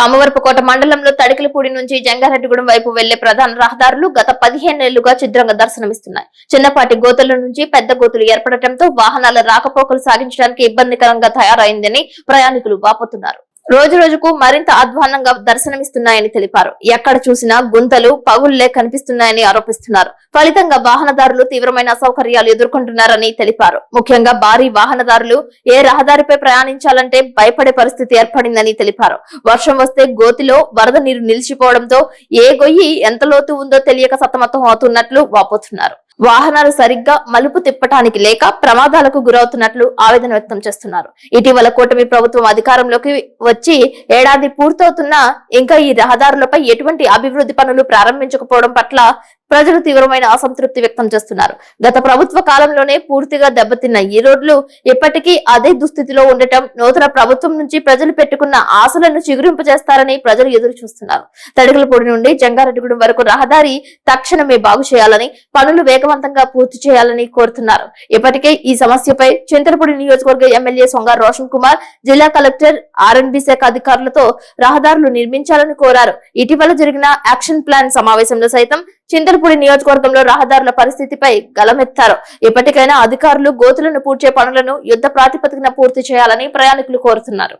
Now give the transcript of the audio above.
కామవరపుకోట మండలంలో తడికిలపూడి నుంచి జంగారెడ్డిగూడెం వైపు వెళ్ళే ప్రధాన రహదారులు గత పదిహేనేళ్ళుగా చిత్రంగా దర్శనమిస్తున్నాయి. చిన్నపాటి గోతుల నుంచి పెద్ద గోతులు ఏర్పడటంతో వాహనాల రాకపోకలు సాగించడానికి ఇబ్బందికరంగా తయారైందని ప్రయాణికులు వాపోతున్నారు. రోజు రోజుకు మరింత అధ్వాన్నంగా దర్శనమిస్తున్నాయని తెలిపారు. ఎక్కడ చూసినా గుంతలు పగుళ్ళే కనిపిస్తున్నాయని ఆరోపిస్తున్నారు. ఫలితంగా వాహనదారులు తీవ్రమైన అసౌకర్యాలు ఎదుర్కొంటున్నారని తెలిపారు. ముఖ్యంగా భారీ వాహనదారులు ఏ రహదారిపై ప్రయాణించాలంటే భయపడే పరిస్థితి ఏర్పడిందని తెలిపారు. వర్షం వస్తే గోతిలో వరద నీరు నిలిచిపోవడంతో ఏ గొయ్యి ఎంత లోతు ఉందో తెలియక సతమతం అవుతున్నట్లు వాపోతున్నారు. వాహనాలు సరిగ్గా మలుపు తిప్పటానికి లేక ప్రమాదాలకు గురవుతున్నట్లు ఆవేదన వ్యక్తం చేస్తున్నారు. ఇటీవల కూటమి ప్రభుత్వం అధికారంలోకి వచ్చి ఏడాది పూర్తవుతున్నా ఇంకా ఈ రహదారులపై ఎటువంటి అభివృద్ధి పనులు ప్రారంభించకపోవడం పట్ల ప్రజలు తీవ్రమైన అసంతృప్తి వ్యక్తం చేస్తున్నారు. గత ప్రభుత్వ కాలంలోనే పూర్తిగా దెబ్బతిన్న ఈ రోడ్లు ఇప్పటికీ అదే దుస్థితిలో ఉండటం నూతన ప్రభుత్వం నుంచి ప్రజలు పెట్టుకున్న ఆశలను చిగురింపజేస్తారని ప్రజలు ఎదురు చూస్తున్నారు. తడికలపూడి నుండి జంగారెడ్డిగూడెం వరకు రహదారి తక్షణమే బాగు చేయాలని పనులు వేగవంతంగా పూర్తి చేయాలని కోరుతున్నారు. ఇప్పటికే ఈ సమస్యపై చింతలపూడి నియోజకవర్గ ఎమ్మెల్యే సొంగారు రోషన్ కుమార్ జిల్లా కలెక్టర్ ఆర్ఎన్బి శాఖ అధికారులతో రహదారులు నిర్మించాలని కోరారు. ఇటీవల జరిగిన యాక్షన్ ప్లాన్ సమావేశంలో సైతం చింతలపూడి నియోజకవర్గంలో రహదారుల పరిస్థితిపై గలమెత్తారు. ఇప్పటికైనా అధికారులు గోతులను పూడ్చే పనులను యుద్ధ ప్రాతిపదికన పూర్తి చేయాలని ప్రయాణికులు కోరుతున్నారు.